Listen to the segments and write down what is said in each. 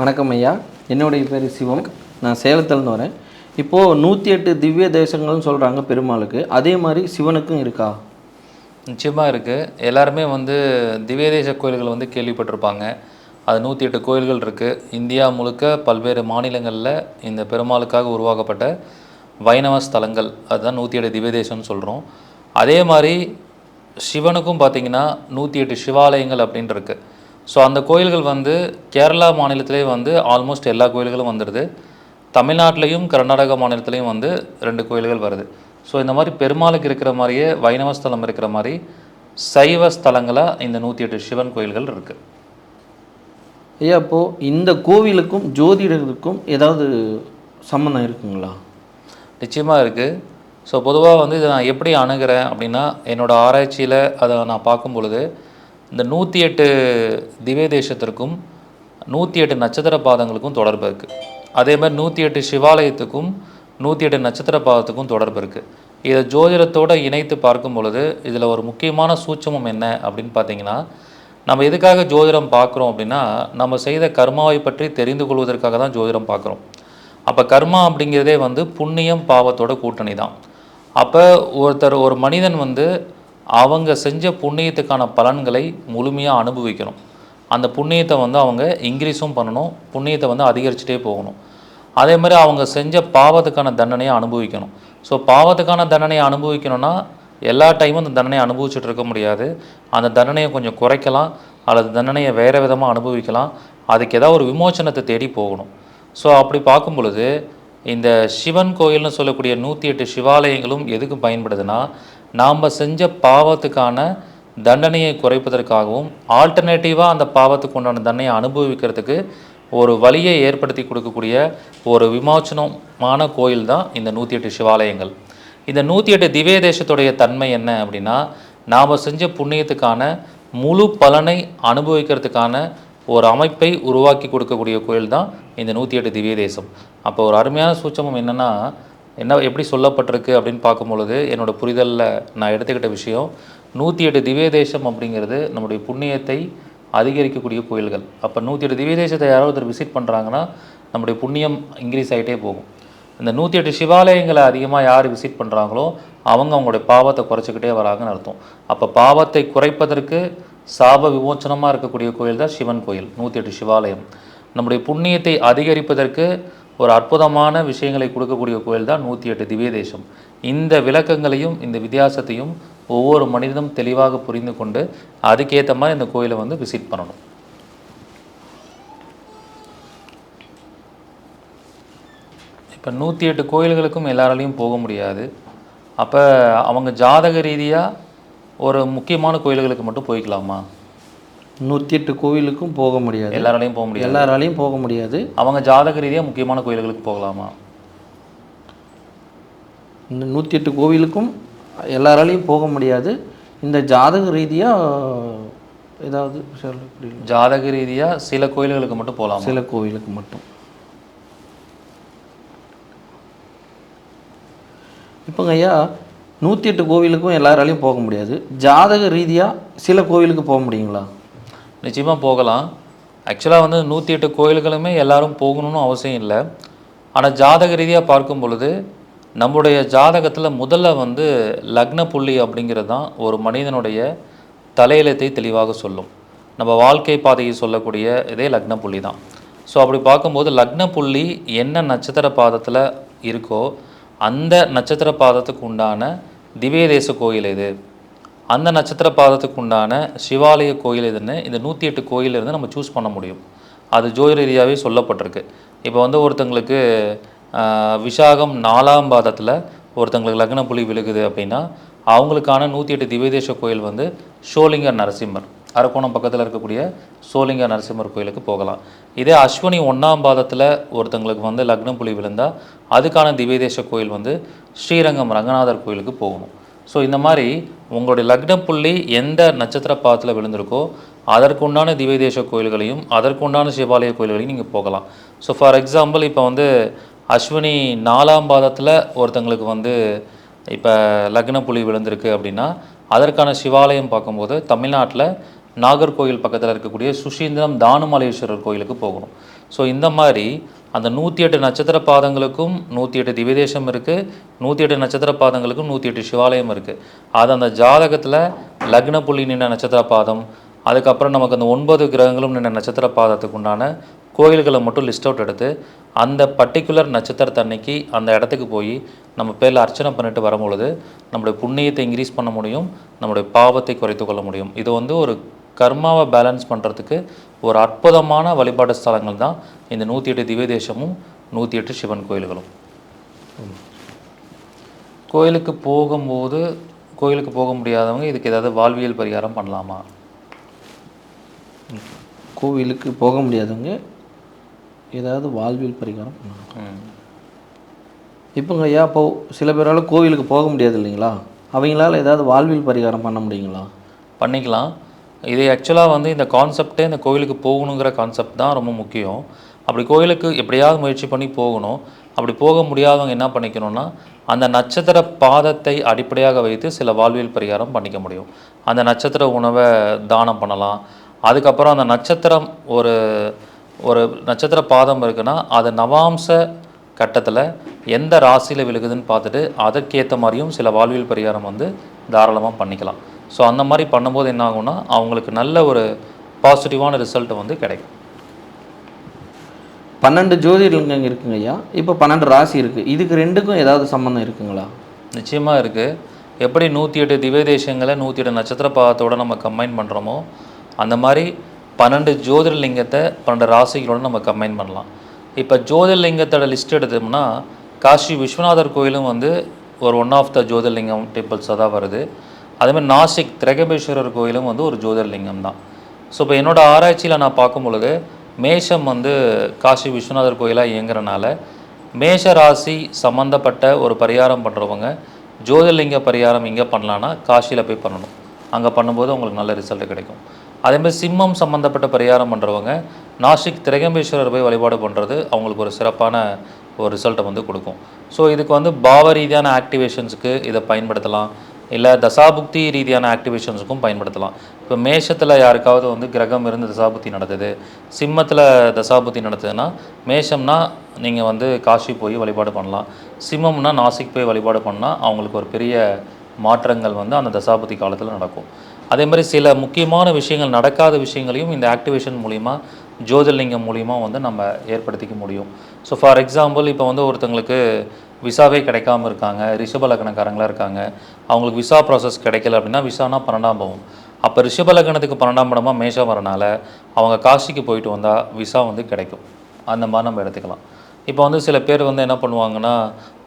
வணக்கம் ஐயா. என்னுடைய பேர் சிவம். நான் சேலத்துலேருந்து வரேன். இப்போது நூற்றி எட்டு திவ்ய தேசங்கள்னு சொல்கிறாங்க பெருமாளுக்கு. அதே மாதிரி சிவனுக்கும் இருக்கா? நிச்சயமாக இருக்குது எல்லாருமே வந்து திவ்ய தேச கோயில்கள் வந்து கேள்விப்பட்டிருப்பாங்க. அது நூற்றி எட்டு கோயில்கள் இருக்குது இந்தியா முழுக்க பல்வேறு மாநிலங்களில் இந்த பெருமாளுக்காக உருவாக்கப்பட்ட வைணவ ஸ்தலங்கள். அதுதான் நூற்றி எட்டு திவ்யதேசம்னு சொல்கிறோம் அதே மாதிரி சிவனுக்கும் பார்த்திங்கன்னா நூற்றி எட்டு சிவாலயங்கள் அப்படின்ட்டு இருக்குது ஸோ அந்த கோயில்கள் வந்து கேரளா மாநிலத்திலே வந்து ஆல்மோஸ்ட் எல்லா கோயில்களும் வந்துடுது. தமிழ்நாட்டிலையும் கர்நாடகா மாநிலத்திலையும் வந்து ரெண்டு கோயில்கள் வருது. ஸோ இந்த மாதிரி பெருமாளுக்கு இருக்கிற மாதிரியே வைணவ ஸ்தலம் இருக்கிற மாதிரி சைவ ஸ்தலங்களாக இந்த நூற்றி எட்டு சிவன் கோயில்கள் இருக்குது ஐயா இப்போது இந்த கோவிலுக்கும் ஜோதிடருக்கும் ஏதாவது சம்மந்தம் இருக்குங்களா? நிச்சயமாக இருக்குது ஸோ பொதுவாக வந்து இதை நான் எப்படி அணுகிறேன் அப்படின்னா என்னோடய ஆராய்ச்சியில் அதை நான் பார்க்கும் பொழுது இந்த நூற்றி எட்டு திவ்ய தேசத்திற்கும் நூற்றி எட்டு நட்சத்திர பாதங்களுக்கும் தொடர்பு இருக்குது அதே மாதிரி நூற்றி எட்டு சிவாலயத்துக்கும் நூற்றி எட்டு நட்சத்திர பாதத்துக்கும் தொடர்பு இருக்குது இதை ஜோதிடத்தோடு இணைத்து பார்க்கும் பொழுது இதில் ஒரு முக்கியமான சூட்சமம் என்ன அப்படின்னு பார்த்தீங்கன்னா நம்ம எதுக்காக ஜோதிடம் பார்க்குறோம் அப்படின்னா நம்ம செய்த கர்மாவை பற்றி தெரிந்து கொள்வதற்காக தான் ஜோதிடம் பார்க்குறோம் அப்போ கர்மா அப்படிங்கிறதே வந்து புண்ணியம் பாவத்தோட கூட்டணி தான் அப்போ ஒருத்தர் ஒரு மனிதன் வந்து அவங்க செஞ்ச புண்ணியத்துக்கான பலன்களை முழுமையாக அனுபவிக்கணும். அந்த புண்ணியத்தை வந்து அவங்க இன்க்ரீஸும் பண்ணணும் புண்ணியத்தை வந்து அதிகரிச்சுட்டே போகணும். அதே மாதிரி அவங்க செஞ்ச பாவத்துக்கான தண்டனையை அனுபவிக்கணும். ஸோ பாவத்துக்கான தண்டனையை அனுபவிக்கணும்னா எல்லா டைமும் அந்த தண்டனையை அனுபவிச்சுட்டு இருக்க முடியாது. அந்த தண்டனையை கொஞ்சம் குறைக்கலாம் அல்லது தண்டனையை வேறு விதமாக அனுபவிக்கலாம். அதுக்கு ஏதாவது ஒரு விமோச்சனத்தை தேடி போகணும். ஸோ அப்படி பார்க்கும் பொழுது இந்த சிவன் கோயில்னு சொல்லக்கூடிய நூற்றி எட்டு சிவாலயங்களும் எதுக்கு பயன்படுதுன்னா நாம் செஞ்ச பாவத்துக்கான தண்டனையை குறைப்பதற்காகவும் ஆல்டர்னேட்டிவாக அந்த பாவத்துக்கு உண்டான தண்டனையை அனுபவிக்கிறதுக்கு ஒரு வழியை ஏற்படுத்தி கொடுக்கக்கூடிய ஒரு விமோச்சனமான கோயில் தான் இந்த நூற்றி எட்டு சிவாலயங்கள். இந்த நூற்றி எட்டு திவ்ய தேசத்துடைய தன்மை என்ன அப்படின்னா நாம் செஞ்ச புண்ணியத்துக்கான முழு பலனை அனுபவிக்கிறதுக்கான ஒரு அமைப்பை உருவாக்கி கொடுக்கக்கூடிய கோயில் தான் இந்த நூற்றி எட்டு திவ்ய தேசம். அப்போ ஒரு அருமையான சூட்சமம் என்னென்னா என்ன எப்படி சொல்லப்பட்டிருக்கு அப்படின்னு பார்க்கும் பொழுது என்னோட புரிதலில் நான் எடுத்துக்கிட்ட விஷயம் நூற்றி எட்டு திவ்ய தேசம் அப்படிங்கிறது நம்முடைய புண்ணியத்தை அதிகரிக்கக்கூடிய கோயில்கள். அப்போ நூற்றி எட்டு திவ்ய தேசத்தை யாராவது ஒருத்தர் விசிட் பண்ணுறாங்கன்னா நம்முடைய புண்ணியம் இன்க்ரீஸ் ஆகிட்டே போகும். இந்த நூற்றி எட்டு சிவாலயங்களை அதிகமாக யார் விசிட் பண்ணுறாங்களோ அவங்க அவங்களுடைய பாவத்தை குறைச்சிக்கிட்டே வராங்கன்னு அர்த்தம். அப்போ பாவத்தை குறைப்பதற்கு சாப விமோச்சனமாக இருக்கக்கூடிய கோயில் தான் சிவன் கோயில் நூற்றி எட்டு சிவாலயம். நம்முடைய புண்ணியத்தை அதிகரிப்பதற்கு ஒரு அற்புதமான விஷயங்களை கொடுக்கக்கூடிய கோயில் தான் நூற்றி எட்டு திவ்ய தேசம். இந்த விளக்கங்களையும் இந்த வித்தியாசத்தையும் ஒவ்வொரு மனிதனும் தெளிவாக புரிந்து கொண்டு அதுக்கேற்ற மாதிரி இந்த கோயிலை வந்து விசிட் பண்ணணும். இப்போ நூற்றி எட்டு கோயில்களுக்கும் எல்லாராலையும் போக முடியாது. அப்போ அவங்க ஜாதக ரீதியாக ஒரு முக்கியமான கோயில்களுக்கு மட்டும் போய்க்கலாமா? நூற்றி எட்டு கோவிலுக்கும் போக முடியாது. எல்லாராலையும் போக முடியாது. எல்லாராலையும் போக முடியாது. அவங்க ஜாதக ரீதியாக முக்கியமான கோயில்களுக்கு போகலாமா? இந்த நூற்றி எட்டு கோவிலுக்கும் எல்லாராலையும் போக முடியாது. இந்த ஜாதக ரீதியாக ஏதாவது ஜாதக ரீதியாக சில கோயில்களுக்கு மட்டும் போகலாமா? சில கோவிலுக்கு மட்டும். இப்போங்க ஐயா நூற்றி எட்டு கோவிலுக்கும் எல்லாராலையும் போக முடியாது. ஜாதக ரீதியாக சில கோவிலுக்கு போக முடியுங்களா? நிச்சயமாக போகலாம். ஆக்சுவலாக வந்து நூற்றி எட்டு கோயில்களுமே எல்லாரும் போகணும்னு அவசியம் இல்லை. ஆனால் ஜாதக ரீதியாக பார்க்கும் பொழுது நம்முடைய ஜாதகத்தில் முதல்ல வந்து லக்ன புள்ளி அப்படிங்கிறது தான் ஒரு மனிதனுடைய தலையெழுத்தை தெளிவாக சொல்லும். நம்ம வாழ்க்கை பாதையை சொல்லக்கூடிய இதே லக்ன புள்ளி தான். ஸோ அப்படி பார்க்கும்போது லக்ன புள்ளி என்ன நட்சத்திர பாதத்தில் இருக்கோ அந்த நட்சத்திர பாதத்துக்கு உண்டான திவ்ய தேச கோயில் இது அந்த நட்சத்திர பாதத்துக்கு உண்டான சிவாலய கோயில் எதுன்னு இந்த நூற்றி எட்டு கோயில் இருந்து நம்ம சூஸ் பண்ண முடியும். அது ஜோதிட ரீதியாகவே சொல்லப்பட்டிருக்கு. இப்போ வந்து ஒருத்தங்களுக்கு விசாகம் நாலாம் பாதத்தில் ஒருத்தங்களுக்கு லக்ன புலி விழுகுது அப்படின்னா அவங்களுக்கான நூற்றி எட்டு திவ்யதேச கோயில் வந்து ஷோலிங்கர் நரசிம்மர். அரக்கோணம் பக்கத்தில் இருக்கக்கூடிய சோலிங்க நரசிம்மர் கோயிலுக்கு போகலாம். இதே அஸ்வினி ஒன்றாம் பாதத்தில் ஒருத்தங்களுக்கு வந்து லக்னம் புலி விழுந்தால் அதுக்கான திவ்யதேச கோயில் வந்து ஸ்ரீரங்கம் ரங்கநாதர் கோயிலுக்கு போகணும். ஸோ இந்த மாதிரி உங்களுடைய லக்ன புள்ளி எந்த நட்சத்திர பாதத்தில் விழுந்திருக்கோ அதற்குண்டான திவ்யதேச கோயில்களையும் அதற்குண்டான சிவாலய கோயில்களையும் நீங்கள் போகலாம். ஸோ ஃபார் எக்ஸாம்பிள் இப்போ வந்து அஸ்வினி நாலாம் பாதத்தில் ஒருத்தங்களுக்கு வந்து இப்போ லக்ன புலி விழுந்திருக்கு அப்படின்னா அதற்கான சிவாலயம் பார்க்கும்போது தமிழ்நாட்டில் நாகர்கோயில் பக்கத்தில் இருக்கக்கூடிய சுஷீந்திரம் தானுமலேஸ்வரர் கோயிலுக்கு போகணும். ஸோ இந்த மாதிரி அந்த நூற்றி எட்டு நட்சத்திர பாதங்களுக்கும் நூற்றி எட்டு திவ்யதேசம் இருக்குது நூற்றி எட்டு நட்சத்திர பாதங்களுக்கும் நூற்றி எட்டு சிவாலயம் இருக்குது அது அந்த ஜாதகத்தில் லக்ன புள்ளி நின்ற நட்சத்திர பாதம் அதுக்கப்புறம் நமக்கு அந்த ஒன்பது கிரகங்களும் நின்ற நட்சத்திர பாதத்துக்கு உண்டான கோயில்களை மட்டும் லிஸ்ட் அவுட் எடுத்து அந்த பர்டிகுலர் நட்சத்திரத்தன்னைக்கு அந்த இடத்துக்கு போய் நம்ம பேரில் அர்ச்சனை பண்ணிட்டு வரும்பொழுது நம்மளுடைய புண்ணியத்தை இன்க்ரீஸ் பண்ண முடியும் நம்முடைய பாவத்தை குறைத்து கொள்ள முடியும். இது வந்து ஒரு கர்மாவை பேலன்ஸ் பண்ணுறதுக்கு ஒரு அற்புதமான வழிபாட்டு ஸ்தலங்கள் தான் இந்த நூற்றி எட்டு திவ்யதேசமும் நூற்றி எட்டு சிவன் கோயில்களும். கோயிலுக்கு போகும்போது கோயிலுக்கு போக முடியாதவங்க இதுக்கு ஏதாவது வாழ்வியல் பரிகாரம் பண்ணலாமா? கோவிலுக்கு போக முடியாதவங்க ஏதாவது வாழ்வியல் பரிகாரம் பண்ணலாம் ம். இப்போங்க ஐயா இப்போ சில பேரால் கோவிலுக்கு போக முடியாது இல்லைங்களா? அவங்களால ஏதாவது வாழ்வியல் பரிகாரம் பண்ண முடியுங்களா? பண்ணிக்கலாம். இது ஆக்சுவலாக வந்து இந்த கான்செப்டே இந்த கோயிலுக்கு போகணுங்கிற கான்செப்ட் தான் ரொம்ப முக்கியம். அப்படி கோயிலுக்கு எப்படியாவது முயற்சி பண்ணி போகணும். அப்படி போக முடியாதவங்க என்ன பண்ணிக்கணும்னா அந்த நட்சத்திர பாதத்தை அடிப்படையாக வைத்து சில வாழ்வியல் பரிகாரம் பண்ணிக்க முடியும். அந்த நட்சத்திர உணவை தானம் பண்ணலாம். அதுக்கப்புறம் அந்த நட்சத்திரம் ஒரு ஒரு நட்சத்திர பாதம் இருக்குன்னா அது நவாம்ச கட்டத்தில் எந்த ராசியில் விழுகுதுன்னு பார்த்துட்டு அதற்கேற்ற மாதிரியும் சில வாழ்வியல் பரிகாரம் வந்து தாராளமாக பண்ணிக்கலாம். ஸோ அந்த மாதிரி பண்ணும்போது என்ன ஆகும்னா அவங்களுக்கு நல்ல ஒரு பாசிட்டிவான ரிசல்ட் வந்து கிடைக்கும். பன்னெண்டு ஜோதிர்லிங்கம் இருக்குங்க ஐயா. இப்போ பன்னெண்டு ராசி இருக்குது இதுக்கு ரெண்டுக்கும் ஏதாவது சம்மந்தம் இருக்குங்களா? நிச்சயமாக இருக்குது எப்படி நூற்றி எட்டு திவ்ய தேசங்களை நூற்றி எட்டு நட்சத்திர பாதத்தோட நம்ம கம்பைன் பண்ணுறோமோ அந்த மாதிரி பன்னெண்டு ஜோதிர்லிங்கத்தை பன்னெண்டு ராசிகளோட நம்ம கம்பைன் பண்ணலாம். இப்போ ஜோதிர்லிங்கத்தோட லிஸ்ட் எடுத்தோம்னா காஷி விஸ்வநாதர் கோயிலும் வந்து ஒரு ஒன் ஆஃப் த ஜோதிர்லிங்கம் டெம்பிள்ஸாக தான் வருது. அதேமாதிரி நாசிக் திரகபேஸ்வரர் கோயிலும் வந்து ஒரு ஜோதிர்லிங்கம் தான். ஸோ இப்போ என்னோடய ஆராய்ச்சியில் நான் பார்க்கும் பொழுது மேஷம் வந்து காசி விஸ்வநாதர் கோயிலாக இயங்குறனால மேஷ ராசி சம்மந்தப்பட்ட ஒரு பரிகாரம் பண்ணுறவங்க ஜோதிர்லிங்க பரிகாரம் இங்கே பண்ணலான்னா காசியில் போய் பண்ணணும். அங்கே பண்ணும்போது உங்களுக்கு நல்ல ரிசல்ட் கிடைக்கும். அதேமாதிரி சிம்மம் சம்மந்தப்பட்ட பரிகாரம் பண்ணுறவங்க நாசிக் திரகம்பேஸ்வரர் போய் வழிபாடு பண்ணுறது அவங்களுக்கு ஒரு சிறப்பான ஒரு ரிசல்ட்டை வந்து கொடுக்கும். ஸோ இதுக்கு வந்து பாவ ரீதியான ஆக்டிவேஷன்ஸுக்கு இதை பயன்படுத்தலாம். இல்லை தசாபுக்தி ரீதியான ஆக்டிவேஷன்ஸுக்கும் பயன்படுத்தலாம். இப்போ மேஷத்தில் யாருக்காவது வந்து கிரகம் இருந்து தசாபுத்தி நடத்துது சிம்மத்தில் தசாபுத்தி நடத்துதுன்னா மேஷம்னா நீங்கள் வந்து காஷி போய் வழிபாடு பண்ணலாம். சிம்மம்னா நாசிக் போய் வழிபாடு பண்ணால் அவங்களுக்கு ஒரு பெரிய மாற்றங்கள் வந்து அந்த தசாபுத்தி காலத்தில் நடக்கும். அதே மாதிரி சில முக்கியமான விஷயங்கள் நடக்காத விஷயங்களையும் இந்த ஆக்டிவேஷன் மூலிமா ஜோதிர்லிங்கம் மூலிமா வந்து நம்ம ஏற்படுத்திக்க முடியும். ஸோ ஃபார் எக்ஸாம்பிள் இப்போ வந்து ஒருத்தங்களுக்கு விசாவே கிடைக்காம இருக்காங்க ரிஷப லக்னக்காரங்களாக இருக்காங்க. அவங்களுக்கு விசா ப்ராசஸ் கிடைக்கல அப்படின்னா விசானா பன்னெண்டாம் பாவம். அப்போ ரிஷப லக்னத்துக்கு பன்னெண்டாம் படமாக மேஷம் வரனால அவங்க காசிக்கு போயிட்டு வந்தால் விசா வந்து கிடைக்கும். அந்த மாதிரி நம்ம எடுத்துக்கலாம். இப்போ வந்து சில பேர் வந்து என்ன பண்ணுவாங்கன்னா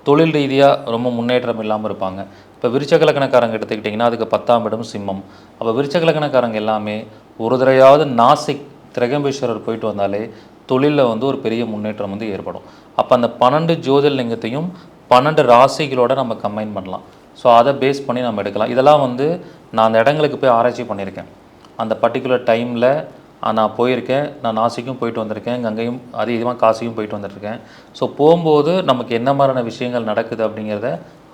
தொழில் ரீதியாக ரொம்ப முன்னேற்றம் இல்லாமல் இருப்பாங்க. இப்போ விருச்சக லக்னக்காரங்க எடுத்துக்கிட்டிங்கன்னா அதுக்கு பத்தாம் இடம் சிம்மம். அப்போ விருச்சக லக்னக்காரங்க எல்லாமே ஒரு தடையாவது நாசிக் திரகம்பேஸ்வரர் போயிட்டு வந்தாலே தொழிலில் வந்து ஒரு பெரிய முன்னேற்றம் வந்து ஏற்படும். அப்போ அந்த பன்னெண்டு ஜோதிர்லிங்கத்தையும் பன்னெண்டு ராசிகளோட நம்ம கம்பைன் பண்ணலாம். ஸோ அதை பேஸ் பண்ணி நம்ம எடுக்கலாம். இதெல்லாம் வந்து நான் அந்த இடங்களுக்கு போய் ஆராய்ச்சி பண்ணியிருக்கேன். அந்த பர்டிகுலர் டைமில் நான் போயிருக்கேன். நான் நாசிக்கும் போயிட்டு வந்திருக்கேன். கங்கையும் அதிகமாக காசியும் போயிட்டு வந்துட்டுருக்கேன் ஸோ போகும்போது நமக்கு என்ன மாதிரியான விஷயங்கள் நடக்குது அப்படிங்கிறத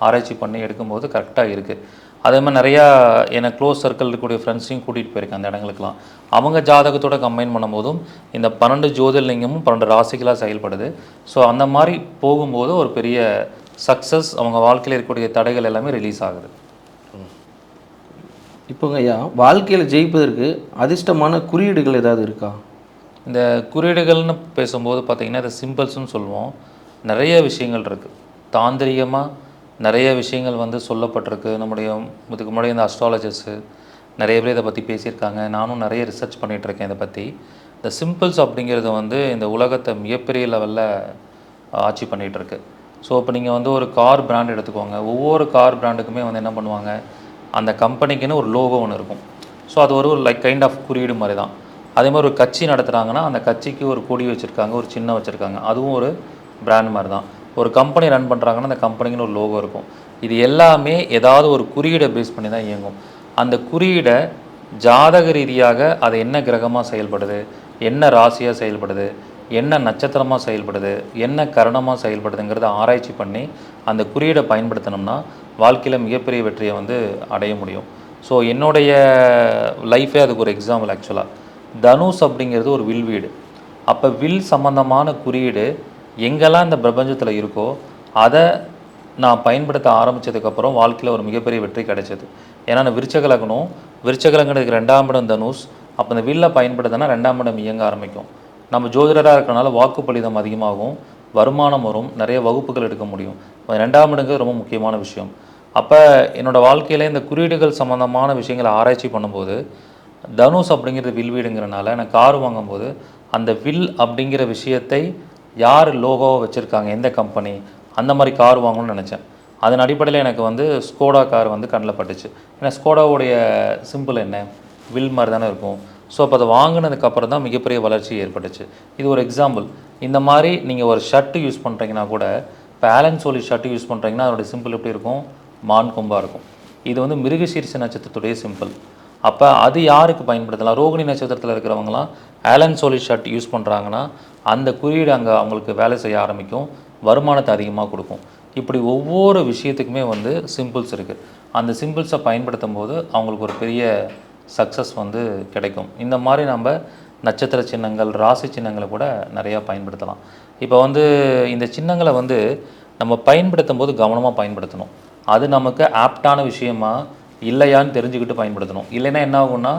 ஆராய்ச்சி பண்ணி எடுக்கும்போது கரெக்டாக இருக்குது அதே மாதிரி நிறையா எனக்கு க்ளோஸ் சர்க்கிள் இருக்கக்கூடிய ஃப்ரெண்ட்ஸையும் கூட்டிகிட்டு போயிருக்கேன் அந்த இடங்களுக்குலாம் அவங்க ஜாதகத்தோட கம்பைன் பண்ணும்போதும் இந்த பன்னெண்டு ஜோதிர்லிங்கமும் பன்னெண்டு ராசிகளாக செயல்படுது. ஸோ அந்த மாதிரி போகும்போது ஒரு பெரிய சக்ஸஸ் அவங்க வாழ்க்கையில் இருக்கக்கூடிய தடைகள் எல்லாமே ரிலீஸ் ஆகுது. இப்போங்க ஐயா வாழ்க்கையில் ஜெயிப்பதற்கு அதிர்ஷ்டமான குறியீடுகள் ஏதாவது இருக்கா? இந்த குறியீடுகள்னு பேசும்போது பார்த்தீங்கன்னா இந்த சிம்பிள்ஸ்னு சொல்லுவோம். நிறைய விஷயங்கள் இருக்குது தாந்திரிகமாக நிறைய விஷயங்கள் வந்து சொல்லப்பட்டிருக்கு. நம்முடைய இதுக்கு முன்னாடி இந்த அஸ்ட்ராலஜர்ஸு நிறைய பேர் இதை பற்றி பேசியிருக்காங்க. நானும் நிறைய ரிசர்ச் பண்ணிகிட்டு இருக்கேன் இதை பற்றி இந்த சிம்பிள்ஸ் அப்படிங்கிறது வந்து இந்த உலகத்தை மிகப்பெரிய லெவலில் ஆட்சி பண்ணிகிட்ருக்கு ஸோ இப்போ நீங்கள் வந்து ஒரு கார் பிராண்ட் எடுத்துக்கோங்க. ஒவ்வொரு கார் பிராண்டுக்குமே வந்து என்ன பண்ணுவாங்க? அந்த கம்பெனிக்குன்னு ஒரு லோகோ ஒன்று இருக்கும். ஸோ அது ஒரு லைக் கைண்ட் ஆஃப் குறியீடு மாதிரி தான். அதே மாதிரி ஒரு கட்சி நடத்துகிறாங்கன்னா அந்த கட்சிக்கு ஒரு கொடி வச்சுருக்காங்க ஒரு சின்ன வச்சுருக்காங்க. அதுவும் ஒரு பிராண்ட் மாதிரி தான். ஒரு கம்பெனி ரன் பண்ணுறாங்கன்னா அந்த கம்பெனிக்குன்னு ஒரு லோகோ இருக்கும். இது எல்லாமே ஏதாவது ஒரு குறியீடை பேஸ் பண்ணி தான் இயங்கும். அந்த குறியீடை ஜாதக ரீதியாக அது என்ன கிரகமாக செயல்படுது என்ன ராசியாக செயல்படுது என்ன நட்சத்திரமாக செயல்படுது என்ன கரணமாக செயல்படுதுங்கிறத ஆராய்ச்சி பண்ணி அந்த குறியீடை பயன்படுத்தினோம்னா வாழ்க்கையில் மிகப்பெரிய வெற்றியை வந்து அடைய முடியும். ஸோ என்னுடைய லைஃபே அதுக்கு ஒரு எக்ஸாம்பிள் ஆக்சுவலாக தனுஷ் அப்படிங்கிறது ஒரு வில் வீடு. அப்போ வில் சம்பந்தமான குறியீடு எங்கெல்லாம் இந்த பிரபஞ்சத்தில் இருக்கோ அதை நான் பயன்படுத்த ஆரம்பித்ததுக்கப்புறம் வாழ்க்கையில் ஒரு மிகப்பெரிய வெற்றி கிடைச்சது. ஏன்னா நான் விருச்சக லக்னம் ரெண்டாம் இடம் தனுஷ் அப்போ இந்த வில்லை பயன்படுத்தினா ரெண்டாம் இடம் இயங்க ஆரம்பிக்கும். நம்ம ஜோதிடராக இருக்கிறனால வாக்குப்பளிதம் அதிகமாகும் வருமானம் வரும் நிறைய வகுப்புகள் எடுக்க முடியும். ரெண்டாம் இடங்கிறது ரொம்ப முக்கியமான விஷயம். அப்போ என்னோடய வாழ்க்கையில் இந்த குறியீடுகள் சம்மந்தமான விஷயங்களை ஆராய்ச்சி பண்ணும்போது தனுஷ் அப்படிங்கிறது வில் வீடுங்கிறனால நான் கார் வாங்கும்போது அந்த வில் அப்படிங்கிற விஷயத்தை யார் லோகோவை வச்சுருக்காங்க எந்த கம்பெனி அந்த மாதிரி கார் வாங்கணும்னு நினச்சேன். அதன் அடிப்படையில் எனக்கு வந்து ஸ்கோடா கார் வந்து கண்ணில் பட்டுச்சு. ஏன்னா ஸ்கோடாவுடைய சிம்பிள் என்ன? வில் மாதிரி தானே இருக்கும். ஸோ அப்போ அதை வாங்கினதுக்கப்புறம் தான் மிகப்பெரிய வளர்ச்சி ஏற்பட்டுச்சு. இது ஒரு எக்ஸாம்பிள் இந்த மாதிரி நீங்கள் ஒரு ஷர்ட்டு யூஸ் பண்ணுறீங்கன்னா கூட இப்போ ஆலன் சோலி ஷர்ட்டு யூஸ் பண்ணுறீங்கன்னா அதோட சிம்பிள் எப்படி இருக்கும்? மான் கொம்பாக இருக்கும். இது வந்து மிருகசீரிச நட்சத்திரத்துடைய சிம்பிள் அப்போ அது யாருக்கு பயன்படுத்தலாம்? ரோகிணி நட்சத்திரத்தில் இருக்கிறவங்களாம் ஆலன் சோலி ஷர்ட் யூஸ் பண்ணுறாங்கன்னா அந்த குறியீடு அங்கே அவங்களுக்கு வேலை செய்ய ஆரம்பிக்கும். வருமானத்தை அதிகமாக கொடுக்கும். இப்படி ஒவ்வொரு விஷயத்துக்குமே வந்து சிம்பிள்ஸ் இருக்குது அந்த சிம்பிள்ஸை பயன்படுத்தும் போது அவங்களுக்கு ஒரு பெரிய சக்ஸஸ் வந்து கிடைக்கும். இந்த மாதிரி நம்ம நட்சத்திர சின்னங்கள் ராசி சின்னங்களை கூட நிறையா பயன்படுத்தலாம். இப்போ வந்து இந்த சின்னங்களை வந்து நம்ம பயன்படுத்தும் போது கவனமாக பயன்படுத்தணும். அது நமக்கு ஆப்டான விஷயமா இல்லையான்னு தெரிஞ்சுக்கிட்டு பயன்படுத்தணும். இல்லைன்னா என்ன ஆகும்னா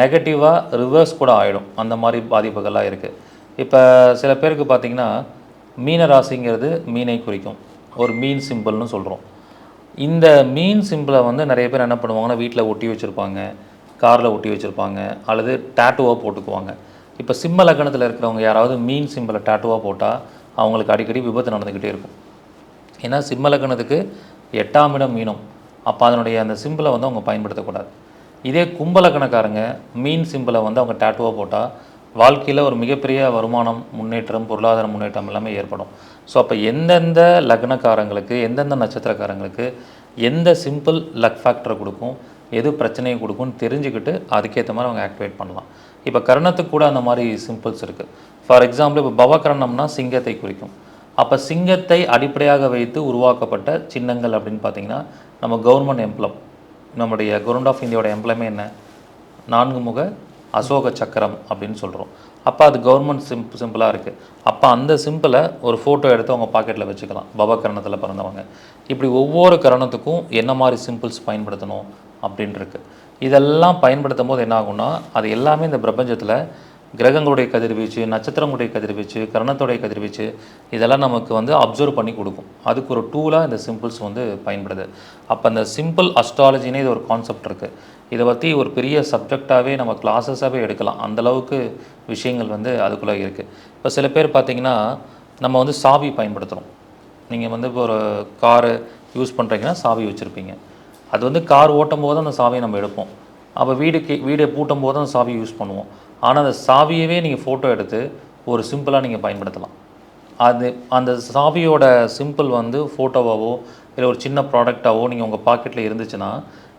நெகட்டிவாக ரிவர்ஸ் கூட ஆகிடும் அந்த மாதிரி பாதிப்புகள்லாம் இருக்குது இப்போ சில பேருக்கு பார்த்திங்கன்னா மீன ராசிங்கிறது மீனை குறிக்கும். ஒரு மீன் சிம்பிள்னு சொல்கிறோம் இந்த மீன் சிம்பிளை வந்து நிறைய பேர் என்ன பண்ணுவாங்கன்னா வீட்டில் ஒட்டி வச்சுருப்பாங்க காரில் ஒட்டி வச்சுருப்பாங்க அல்லது டேட்டுவாக போட்டுக்குவாங்க. இப்போ சிம்ம லக்கணத்தில் இருக்கிறவங்க யாராவது மீன் சிம்பிளை டேட்டுவாக போட்டால் அவங்களுக்கு அடிக்கடி விபத்து நடந்துக்கிட்டே இருக்கும். ஏன்னா சிம்ம லக்கணத்துக்கு எட்டாம் இடம் மீனம். அப்போ அதனுடைய அந்த சிம்பிளை வந்து அவங்க பயன்படுத்தக்கூடாது. இதே கும்பலக்கணக்காரங்க மீன் சிம்பிளை வந்து அவங்க டேட்டுவாக போட்டால் வாழ்க்கையில் ஒரு மிகப்பெரிய வருமானம் முன்னேற்றம் பொருளாதார முன்னேற்றம் எல்லாமே ஏற்படும். ஸோ அப்போ எந்தெந்த லக்னக்காரங்களுக்கு எந்தெந்த நட்சத்திரக்காரங்களுக்கு எந்த சிம்பிள் லக் ஃபேக்டரை கொடுக்கும் எது பிரச்சனையை கொடுக்கும்னு தெரிஞ்சுக்கிட்டு அதுக்கேற்ற மாதிரி அவங்க ஆக்டிவேட் பண்ணலாம். இப்போ கரணத்துக்கு கூட அந்த மாதிரி சிம்பிள்ஸ் இருக்குது ஃபார் எக்ஸாம்பிள் இப்போ பவகரணம்னா சிங்கத்தை குறிக்கும். அப்போ சிங்கத்தை அடிப்படையாக வைத்து உருவாக்கப்பட்ட சின்னங்கள் அப்படின்னு பார்த்தீங்கன்னா நம்ம கவர்மெண்ட் எம்ப்ளம் நம்முடைய கவர்மெண்ட் ஆஃப் இந்தியாவோட எம்ப்ளமே என்ன? நான்கு முக அசோக சக்கரம் அப்படின்னு சொல்கிறோம் அப்போ அது கவர்மெண்ட் சிம் சிம்பிளாக இருக்குது அப்போ அந்த சிம்பிளை ஒரு ஃபோட்டோ எடுத்து அவங்க பாக்கெட்டில் வச்சுக்கலாம். பவ கரணத்தில் பிறந்தவங்க. இப்படி ஒவ்வொரு கரணத்துக்கும் என்ன மாதிரி சிம்பிள்ஸ் பயன்படுத்தணும் அப்படின்ட்டுருக்கு இதெல்லாம் பயன்படுத்தும் போது என்ன ஆகும்னா அது எல்லாமே இந்த பிரபஞ்சத்தில் கிரகங்களுடைய கதிர்வீச்சு நட்சத்திரங்களுடைய கதிர்வீச்சு கரணத்துடைய கதிர்வீச்சு இதெல்லாம் நமக்கு வந்து அப்சர்வ் பண்ணி கொடுக்கும். அதுக்கு ஒரு டூலாக இந்த சிம்பிள்ஸ் வந்து பயன்படுது. அப்போ அந்த சிம்பிள் அஸ்ட்ராலஜினே இது ஒரு கான்செப்ட் இருக்குது இதை பற்றி ஒரு பெரிய சப்ஜெக்டாகவே நம்ம கிளாஸஸாகவே எடுக்கலாம். அந்த அளவுக்கு விஷயங்கள் வந்து அதுக்குள்ளே இருக்குது இப்போ சில பேர் பார்த்திங்கன்னா நம்ம வந்து சாவி பயன்படுத்துகிறோம் நீங்கள் வந்து இப்போ ஒரு காரு யூஸ் பண்ணுறீங்கன்னா சாவி வச்சுருப்பீங்க. அது வந்து கார் ஓட்டும் போது அந்த சாவியை நம்ம எடுப்போம். அப்போ வீடுக்கு வீடை பூட்டும் போது அந்த சாவியை யூஸ் பண்ணுவோம். ஆனால் அந்த சாவியவே நீங்கள் ஃபோட்டோ எடுத்து ஒரு சிம்பிளாக நீங்கள் பயன்படுத்தலாம். அது அந்த சாவியோட சிம்பிள் வந்து ஃபோட்டோவாவோ இல்லை ஒரு சின்ன ப்ராடக்டாவோ நீங்கள் உங்கள் பாக்கெட்டில் இருந்துச்சுன்னா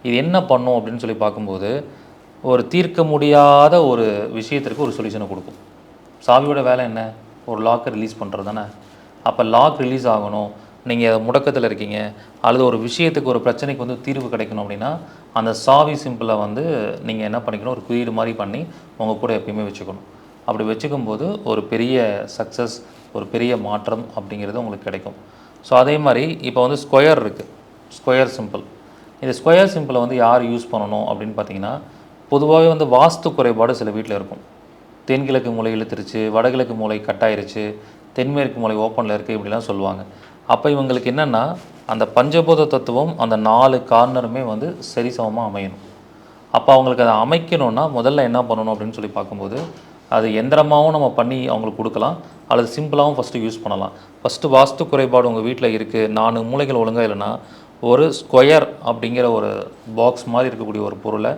இது என்ன பண்ணும் அப்படின்னு சொல்லி பார்க்கும்போது ஒரு தீர்க்க முடியாத ஒரு விஷயத்திற்கு ஒரு சொல்யூஷனை கொடுக்கும். சாவியோட வேலை என்ன? ஒரு லாக்கை ரிலீஸ் பண்ணுறது தானே. அப்போ லாக் ரிலீஸ் ஆகணும். நீங்கள் அதை முடக்கத்தில் இருக்கீங்க. அல்லது ஒரு விஷயத்துக்கு ஒரு பிரச்சனைக்கு வந்து தீர்வு கிடைக்கணும் அப்படின்னா அந்த சாவி சிம்பிளை வந்து நீங்கள் என்ன பண்ணிக்கணும்? ஒரு குறியீடு மாதிரி பண்ணி உங்கள் கூட எப்பயுமே வச்சுக்கணும். அப்படி வச்சுக்கும்போது ஒரு பெரிய சக்ஸஸ் ஒரு பெரிய மாற்றம் அப்படிங்கிறது உங்களுக்கு கிடைக்கும். ஸோ அதே மாதிரி இப்போ வந்து ஸ்கொயர் இருக்குது ஸ்கொயர் சிம்பிள் இந்த ஸ்கொயர் சிம்பிளை வந்து யார் யூஸ் பண்ணணும் அப்படின்னு பார்த்தீங்கன்னா பொதுவாகவே வந்து வாஸ்து குறைபாடு சில வீட்டில் இருக்கும். தென்கிழக்கு மூலை இழுத்துருச்சு வடகிழக்கு மூலை கட்டாயிருச்சு தென்மேற்கு மூலை ஓப்பனில் இருக்குது இப்படிலாம் சொல்லுவாங்க. அப்போ இவங்களுக்கு என்னென்னா அந்த பஞ்சபூத தத்துவம் அந்த நாலு கார்னருமே வந்து சரிசமமாக அமையணும். அப்போ அவங்களுக்கு அதை அமைக்கணும்னா முதல்ல என்ன பண்ணணும் அப்படின்னு சொல்லி பார்க்கும்போது அது எந்திரமாகவும் நம்ம பண்ணி அவங்களுக்கு கொடுக்கலாம் அல்லது சிம்பிளாகவும் ஃபஸ்ட்டு யூஸ் பண்ணலாம். ஃபஸ்ட்டு வாஸ்து குறைபாடு உங்கள் வீட்டில் இருக்குது நாலு மூலைகள் ஒழுங்காக இல்லைன்னா ஒரு ஸ்கொயர் அப்படிங்கிற ஒரு பாக்ஸ் மாதிரி இருக்கக்கூடிய ஒரு பொருளை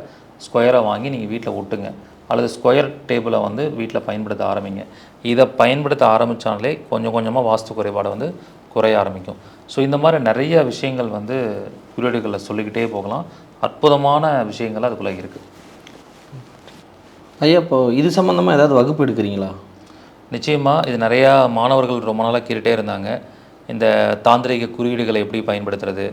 ஸ்கொயரை வாங்கி நீங்கள் வீட்டில் ஒட்டுங்க. அல்லது ஸ்கொயர் டேபிளை வந்து வீட்டில் பயன்படுத்த ஆரம்பிங்க. இதை பயன்படுத்த ஆரம்பித்தாலே கொஞ்சம் கொஞ்சமாக வாஸ்து குறைபாடு வந்து குறைய ஆரம்பிக்கும். ஸோ இந்த மாதிரி நிறைய விஷயங்கள் வந்து குறியீடுகளில் சொல்லிக்கிட்டே போகலாம். அற்புதமான விஷயங்கள் அதுக்குள்ளே இருக்குது ஐயா இப்போ இது சம்மந்தமாக ஏதாவது வகுப்பு எடுக்கிறீங்களா? நிச்சயமாக இது நிறையா மாணவர்கள் ரொம்ப நாளாக கேட்டுகிட்டே இருந்தாங்க. இந்த தாந்திரிக குறியீடுகளை எப்படி பயன்படுத்துறது?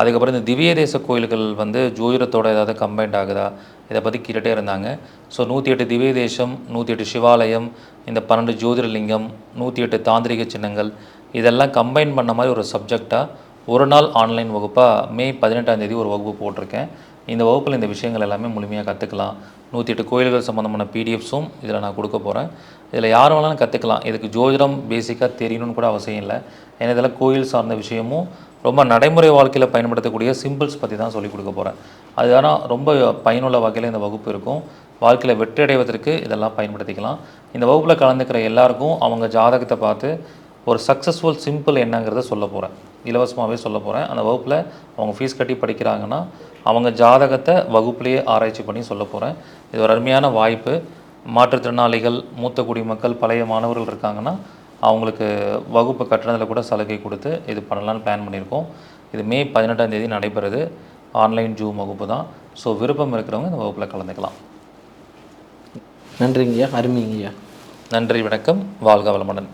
அதுக்கப்புறம் இந்த திவ்ய தேச கோயில்கள் வந்து ஜோதிடத்தோட ஏதாவது கம்பைண்ட் ஆகுதா? இதை பற்றி கேட்டுகிட்டே இருந்தாங்க. ஸோ நூற்றி எட்டு திவ்ய தேசம் நூற்றி எட்டு சிவாலயம் இந்த பன்னெண்டு ஜோதிடலிங்கம் நூற்றி எட்டு தாந்திரிக சின்னங்கள் இதெல்லாம் கம்பைன் பண்ண மாதிரி ஒரு சப்ஜெக்டாக ஒரு நாள் ஆன்லைன் வகுப்பாக மே பதினெட்டாம் தேதி ஒரு வகுப்பு போட்டிருக்கேன். இந்த வகுப்பில் இந்த விஷயங்கள் எல்லாமே முழுமையாக கற்றுக்கலாம் நூற்றி எட்டு கோயில்கள் சம்மந்தமான பிடிஎஃப்ஸும் இதில் நான் கொடுக்க போகிறேன் இதில் யார் வேணாலும் கற்றுக்கலாம் இதுக்கு ஜோதிடம் பேசிக்காக தெரியணும்னு கூட அவசியம் இல்லை. ஏன்னா இதெல்லாம் கோயில் சார்ந்த விஷயமும் ரொம்ப நடைமுறை வாழ்க்கையில் பயன்படுத்தக்கூடிய சிம்பிள்ஸ் பற்றி தான் சொல்லிக் கொடுக்க போகிறேன் அது ஆனால் ரொம்ப பயனுள்ள வகையில் இந்த வகுப்பு இருக்கும். வாழ்க்கையில் வெற்றி அடைவதற்கு இதெல்லாம் பயன்படுத்திக்கலாம். இந்த வகுப்பில் கலந்துக்கிற எல்லாருக்கும் அவங்க ஜாதகத்தை பார்த்து ஒரு சக்ஸஸ்ஃபுல் சிம்பிள் என்னங்கிறத சொல்ல போகிறேன் இலவசமாகவே சொல்ல போகிறேன் அந்த வகுப்பில் அவங்க ஃபீஸ் கட்டி படிக்கிறாங்கன்னா அவங்க ஜாதகத்தை வகுப்புலேயே ஆராய்ச்சி பண்ணி சொல்ல போகிறேன் இது ஒரு அருமையான வாய்ப்பு. மாற்றுத்திறனாளிகள் மூத்த குடிமக்கள் பழைய மாணவர்கள் இருக்காங்கன்னா அவங்களுக்கு வகுப்பு கட்டணத்தில் கூட சலுகை கொடுத்து இது பண்ணலான்னு பிளான் பண்ணியிருக்கோம். இது மே பதினெட்டாம் தேதி நடைபெறுது. ஆன்லைன் ஜூம் வகுப்பு தான். ஸோ விருப்பம் இருக்கிறவங்க இந்த வகுப்பில் கலந்துக்கலாம். நன்றிங்கய்யா. அருமைங்கய்யா. நன்றி வணக்கம். வாழ்க வளமுடன்.